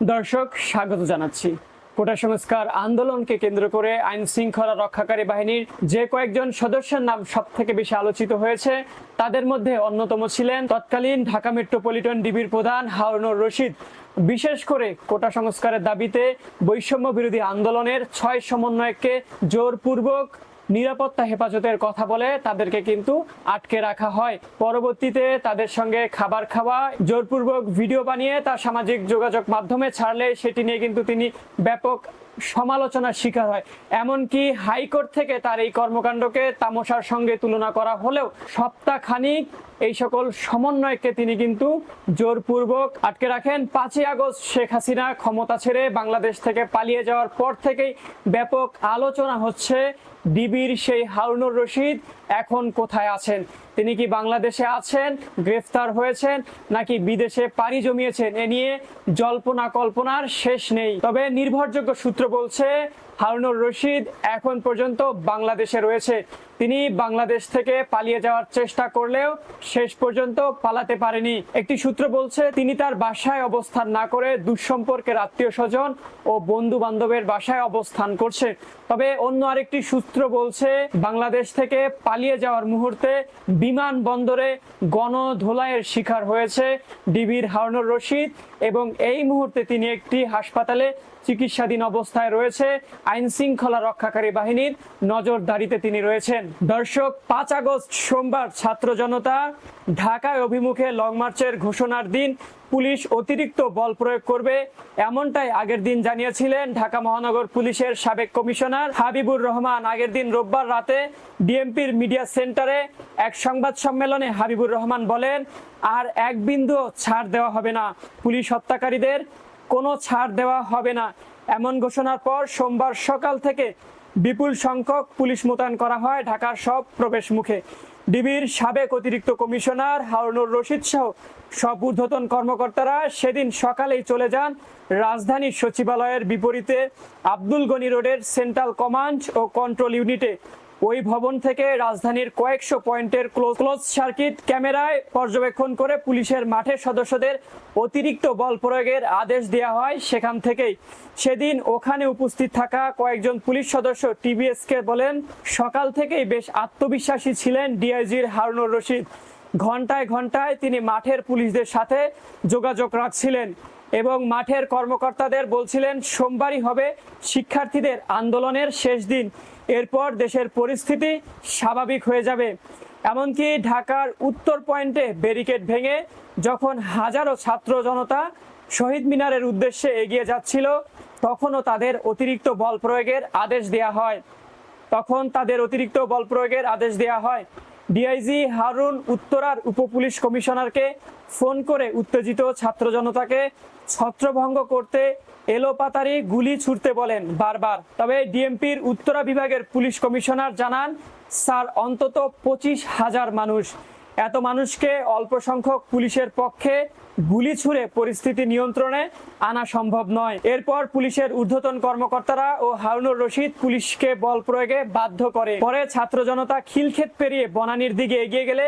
দর্শক, স্বাগত জানাচ্ছি। কোটা সংস্কার আন্দোলনকে কেন্দ্র করে আইন শৃঙ্খলা রক্ষাকারী বাহিনীর যে কয়েকজন সদস্যের নাম সব থেকে বেশি আলোচিত হয়েছে, তাদের মধ্যে অন্যতম ছিলেন তৎকালীন ঢাকা মেট্রোপলিটন ডিবির প্রধান হারুনুর রশিদ। বিশেষ করে কোটা সংস্কারের দাবিতে বৈষম্য বিরোধী আন্দোলনের ছয় সমন্বয়ককে জোরপূর্বক নিরাপত্তা হেফাজতের কথা বলে তাদেরকে কিন্তু আটকে রাখা হয়। পরবর্তীতে তাদের সঙ্গে খাবার খাওয়া, জোরপূর্বক ভিডিও বানিয়ে তার সামাজিক যোগাযোগ মাধ্যমে ছাড়লে সেটি নিয়ে কিন্তু তিনি ব্যাপক সমালোচনার শিকার হয়। এমনকি হাইকোর্ট থেকে তার এই কর্মকাণ্ডকে তামসার সঙ্গে তুলনা করা হলেও সপ্তাহখানিক এই সকল সমন্বয়কে তিনি কিন্তু জোরপূর্বক আটকে রাখেন। পাঁচই আগস্ট শেখ হাসিনা ক্ষমতা ছেড়ে বাংলাদেশ থেকে পালিয়ে যাওয়ার পর থেকেই ব্যাপক আলোচনা হচ্ছে। ডিবির সেই হারুনুর রশিদ এখন কোথায় আছেন? তিনি কি বাংলাদেশে আছেন, গ্রেফতার হয়েছেন, নাকি বিদেশে পাড়ি জমিয়েছেন? এ নিয়ে জল্পনা কল্পনার শেষ নেই। তবে নির্ভরযোগ্য সূত্র বলছে, হারুনুর রশিদ এখন পর্যন্ত বাংলাদেশে রয়েছে। তিনি বাংলাদেশ থেকে পালিয়ে যাওয়ার চেষ্টা করলেও শেষ পর্যন্ত পালাতে পারেনি। একটি সূত্র বলছে, তিনি তার বাসায় অবস্থান না করে দুঃসম্পর্কের আত্মীয় স্বজন ও বন্ধু বান্ধবের বাসায় অবস্থান করছে। তবে অন্য আরেকটি সূত্র বলছে, বাংলাদেশ থেকে পালিয়ে যাওয়ার মুহূর্তে বিমানবন্দরে গণধোলাইয়ের শিকার হয়েছে ডিবির হারুনুর রশিদ এবং এই মুহূর্তে তিনি একটি হাসপাতালে চিকিৎসাধীন অবস্থায় রয়েছে। আইন শৃঙ্খলা রক্ষাকারী বাহিনীর নজরদারিতে তিনি রয়েছেন। দর্শক, পাঁচ আগস্ট সোমবার ছাত্র জনতা ঢাকায় অভিমুখে লং মার্চের ঘোষণার দিন পুলিশ অতিরিক্ত বল প্রয়োগ করবে, এমনটাই আগের দিন জানিয়েছিলেন ঢাকা মহানগর পুলিশের সাবেক কমিশনার হাবিবুর রহমান। আগের দিন রোববার রাতে ডিএমপির মিডিয়া সেন্টারে এক সংবাদ সম্মেলনে হাবিবুর রহমান বলেন, আর এক বিন্দু ছাড় দেওয়া হবে না। পুলিশ হত্যাকারীদের কোনো ছাড় দেওয়া হবে না। এমন ঘোষণার পর সোমবার সকাল থেকে বিপুল সংখ্যক পুলিশ মোতায়েন করা হয় ঢাকার সব প্রবেশ মুখে। ডিবির সাবেক অতিরিক্ত কমিশনার হারুনুর রশিদ সহ সব ঊর্ধ্বতন কর্মকর্তারা সেদিন সকালেই চলে যান রাজধানীর সচিবালয়ের বিপরীতে আব্দুল গনি রোডের সেন্ট্রাল কমান্ড ও কন্ট্রোল ইউনিটে। ওই ভবন থেকে রাজধানীর কয়েকশো পয়েন্টের ক্লোজ সার্কিট ক্যামেরায় পর্যবেক্ষণ করে পুলিশের মাঠের সদস্যদের অতিরিক্ত বল প্রয়োগের আদেশ দেওয়া হয় সেখান থেকেই। সেদিন ওখানে উপস্থিত থাকা কয়েকজন পুলিশ সদস্য টিবিএসকে বলেন, সকাল থেকেই বেশ আত্মবিশ্বাসী ছিলেন ডিআইজির হারুনুর রশিদ। ঘন্টায় ঘন্টায় তিনি মাঠের পুলিশদের সাথে যোগাযোগ রাখছিলেন। এবং মাঠের কর্মকর্তাদের বলছিলেন, সোমবারই হবে শিক্ষার্থীদের আন্দোলনের শেষ দিন। এরপর দেশের পরিস্থিতি স্বাভাবিক হয়ে যাবে। এমনকি ঢাকার উত্তর পয়েন্টে ব্যারিকেড ভেঙে যখন হাজারো ছাত্র জনতা শহীদ মিনারের উদ্দেশ্যে এগিয়ে যাচ্ছিল, তখনও তাদের অতিরিক্ত বল প্রয়োগের আদেশ দেয়া হয়। তখন তাদের অতিরিক্ত বল প্রয়োগের আদেশ দেয়া হয়। ডিআইজি হারুন উত্তরার উপপুলিশ কমিশনারকে ফোন করে উত্তেজিত ছাত্র জনতাকে ছত্রভঙ্গ করতে এলোপাতারি গুলি ছুটতে বলেন বারবার। তবে ডিএমপির উত্তরা বিভাগের পুলিশ কমিশনার জানান, স্যার, অন্তত পঁচিশ হাজার মানুষ এত মানুষকে অল্প সংখ্যক পুলিশের পক্ষে গুলি ছুড়ে পরিস্থিতি নিয়ন্ত্রণে আনা সম্ভব নয়। এরপর পুলিশের ঊর্ধ্বতন কর্মকর্তারা ও হারুনুর রশিদ পুলিশকে বল প্রয়োগে বাধ্য করে। পরে ছাত্র জনতা খিলক্ষেত পেরিয়ে বনানীর দিকে এগিয়ে গেলে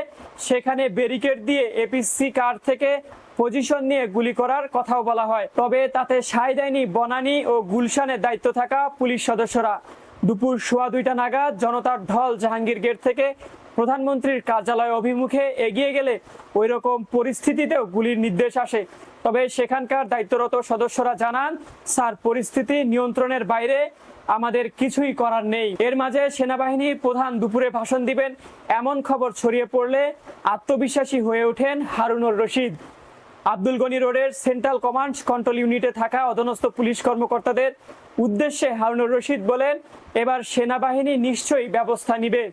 সেখানে ব্যারিকেড দিয়ে এপিসি কার থেকে পজিশন নিয়ে গুলি করার কথাও বলা হয়। তবে তাতে সায় দেয়নি বনানী ও গুলশানের দায়িত্ব থাকা পুলিশ সদস্যরা। দুপুর সোয়া দুইটা নাগাদ জনতার ঢল জাহাঙ্গীর গেট থেকে প্রধানমন্ত্রীর কার্যালয় অভিমুখে এগিয়ে গেলে ওই রকম পরিস্থিতিতেও গুলির নির্দেশ আসে। তবে সেখানকার দায়িত্বরত সদস্যরা জানান, স্যার, পরিস্থিতি নিয়ন্ত্রণের বাইরে আমাদের কিছুই করার নেই। এর মাঝে সেনাবাহিনী প্রধান দুপুরে ভাষণ দিবেন। এমন খবর ছড়িয়ে পড়লে আত্মবিশ্বাসী হয়ে ওঠেন হারুনুর রশিদ। আব্দুল গনি রোডের সেন্ট্রাল কমান্ড কন্ট্রোল ইউনিটে থাকা অধনস্থ পুলিশ কর্মকর্তাদের উদ্দেশ্যে হারুনুর রশিদ বলেন, এবার সেনাবাহিনী নিশ্চয়ই ব্যবস্থা নিবে।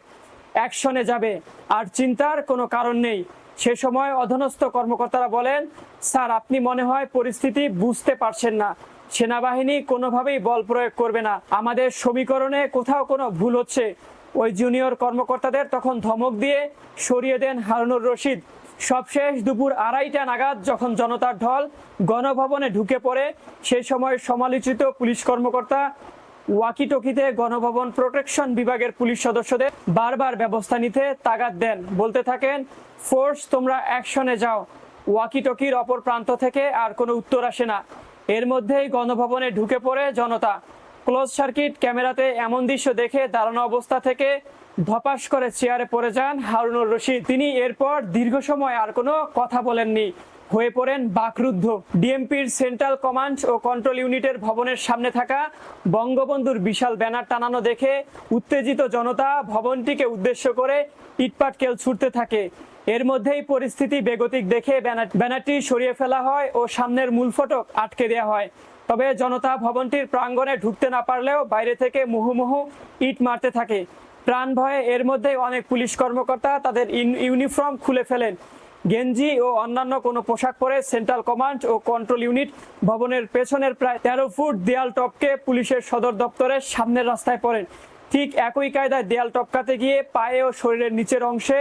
অ্যাকশনে যাবে। আর চিন্তার কোনো কারণ নেই। সে সময় অধনস্থ কর্মকর্তারা বলেন, স্যার, আপনি মনে হয় পরিস্থিতি বুঝতে পারছেন না। সেনাবাহিনী কোনোভাবেই বল প্রয়োগ করবে না। আমাদের সমীকরণে কোথাও কোনো ভুল হচ্ছে। ওই জুনিয়র কর্মকর্তাদের তখন ধমক দিয়ে সরিয়ে দেন হারুনুর রশিদ। সবশেষ দুপুর আড়াইটা নাগাদ যখন জনতার ঢল গণভবনে ঢুকে পড়ে সেই সময় সমালোচিত পুলিশ কর্মকর্তা ওয়াকিটকিতে গণভবন প্রোটেকশন বিভাগের পুলিশ সদস্যদের বারবার ব্যবস্থা নিতে তাগাদ দেন। বলতে থাকেন, ফোর্স, তোমরা অ্যাকশনে যাও। ওয়াকিটকির অপর প্রান্ত থেকে আর কোনো উত্তর আসে না। এর মধ্যেই গণভবনে ঢুকে পড়ে জনতা। ক্লোজ সার্কিট ক্যামেরাতে এমন দৃশ্য দেখে দাঁড়ানো অবস্থা থেকে ধপাস করে চেয়ারে পড়ে যান হারুনুর রশিদ। তিনি এরপর দীর্ঘ সময় আর কোনো কথা বলেননি। হয়ে পড়েন বাকরুদ্ধ। ডিএমপির সেন্ট্রাল কমান্ড ও কন্ট্রোল ইউনিটের ভবনের সামনে থাকা বঙ্গবন্ধুর বিশাল ব্যানার টানানো দেখে উত্তেজিত জনতা ভবনটিকে উদ্দেশ্য করে ইটপাটকেল ছুটতে থাকে। এর মধ্যেই পরিস্থিতি বেগতিক দেখে ব্যানার ব্যানারটি সরিয়ে ফেলা হয় ও সামনের মূল ফটক আটকে দেওয়া হয়। তবে জনতা ভবনটির প্রাঙ্গণে ঢুকতে না পারলেও বাইরে থেকে মুহুমুহু ইট মারতে থাকে। প্রাণ ভয়ে এর মধ্যে অনেক পুলিশ কর্মকর্তা তাদের ইউনিফর্ম খুলে ফেলেন। গেঞ্জি ও অন্যান্য কোনো পোশাক পরে সেন্ট্রাল কমান্ড ও কন্ট্রোল ইউনিট ভবনের পেছনের প্রায় তেরো ফুট দেয়াল টপকে পুলিশের সদর দপ্তরের সামনের রাস্তায় পড়েন। ঠিক একই কায়দায় দেয়াল টপকাতে গিয়ে পায়ে ও শরীরের নিচের অংশে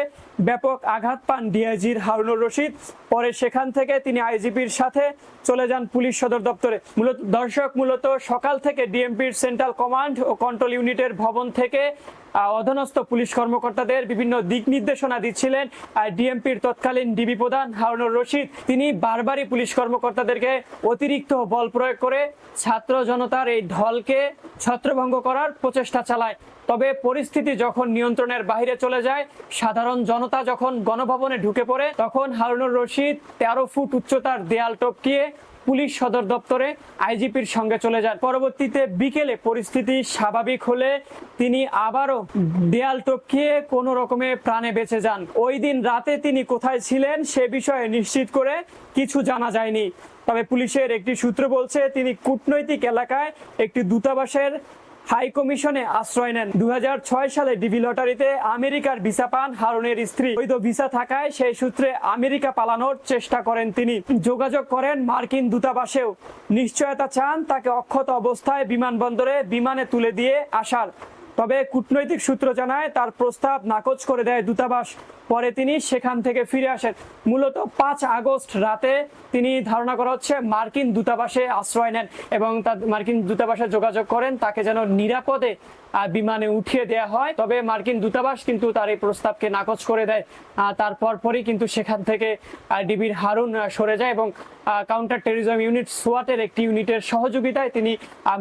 ব্যাপক আঘাত পান ডিআইজির হারুনুর রশিদ। পরে সেখান থেকে তিনি আইজিপির সাথে চলে যান পুলিশ সদর দপ্তরে। মূলত দর্শক মূলত সকাল থেকে ডিএমপির সেন্ট্রাল কমান্ড ও কন্ট্রোল ইউনিটের ভবন থেকে অধনস্থ পুলিশ কর্মকর্তাদের বিভিন্ন দিক নির্দেশনা দিচ্ছিলেন। ডিএমপির তৎকালীন ডিবি প্রধান হারুনুর রশিদ, তিনি বারবারই পুলিশ কর্মকর্তাদেরকে অতিরিক্ত বল প্রয়োগ করে ছাত্র জনতার এই ঢলকে ছত্রভঙ্গ করার প্রচেষ্টা চালায়। তবে পরিস্থিতি যখন নিয়ন্ত্রণের বাইরে চলে যায়, সাধারণ জনতা যখন গণভবনে ঢুকে পড়ে, তখন হারুনুর রশিদ তেরো ফুট উচ্চতার দেয়াল টপকিয়ে পুলিশ সদর দপ্তরে আইজিপির সঙ্গে চলে যান পরবর্তীতে বিকেলে পরিস্থিতি স্বাভাবিক হলে তিনি আবারও দেয়াল টপকিয়ে কোনো রকমে প্রাণে বেঁচে যান। ওই দিন রাতে তিনি কোথায় ছিলেন সে বিষয়ে নিশ্চিত করে কিছু জানা যায়নি। তবে পুলিশের একটি সূত্র বলছে, তিনি কূটনৈতিক এলাকায় একটি দূতাবাসের হাই কমিশনে আশ্রয় নেন। দু সালে ডিবি লটারিতে আমেরিকার ভিসা পান হারুনের স্ত্রী। বৈধ ভিসা থাকায় সেই সূত্রে আমেরিকা পালানোর চেষ্টা করেন তিনি। যোগাযোগ করেন মার্কিন দূতাবাসেও। নিশ্চয়তা চান তাকে অক্ষত অবস্থায় বিমানবন্দরে বিমানে তুলে দিয়ে আসার। তবে কূটনৈতিক সূত্র জানায় তার প্রস্তাব নাকচ করে দেয় দূতাবাস। পরে তিনি সেখান থেকে ফিরে আসেন। মূলত পাঁচ আগস্ট রাতে তিনি ধারণা করা হচ্ছে মার্কিন দূতাবাসে আশ্রয় নেন এবং তার মার্কিন দূতাবাসে যোগাযোগ করেন। তাকে যেন নিরাপদে বিমানে উঠিয়ে দেয়া হয়। তবে মার্কিন দূতাবাস কিন্তু তার এই প্রস্তাবকে নাকচ করে দেয়। তারপর পরই কিন্তু সেখান থেকে ডিবির হারুন সরে যায় এবং কাউন্টার টেরিজম ইউনিট সোয়াটের একটি ইউনিটের সহযোগিতায় তিনি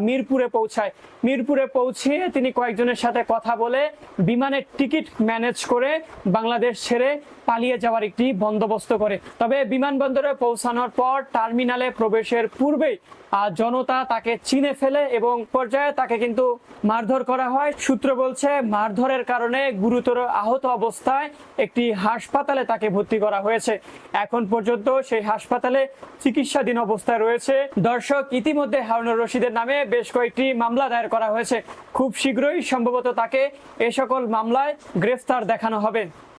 মিরপুরে পৌঁছায়। মিরপুরে পৌঁছিয়ে তিনি কয়েকজনের সাথে কথা বলে বিমানের টিকিট ম্যানেজ করে বাংলাদেশ ছেড়ে পালিয়ে যাওয়ার একটি বন্দোবস্ত করে। তবে বিমানবন্দরে পৌঁছানোর পর টার্মিনালে প্রবেশের পূর্বেই জনতা তাকে চিনে ফেলে এবং পর্যায়ে তাকে কিন্তু মারধর করা হয়। সূত্র বলছে, মারধরের কারণে গুরুতর আহত অবস্থায় একটি হাসপাতালে তাকে ভর্তি করা হয়েছে। এখন পর্যন্ত সেই হাসপাতালে চিকিৎসাধীন অবস্থায় রয়েছে। দর্শক, ইতিমধ্যে হারুনুর রশিদের নামে বেশ কয়েকটি মামলা দায়ের করা হয়েছে। খুব শীঘ্রই সম্ভবত তাকে এ সকল মামলায় গ্রেফতার দেখানো হবে।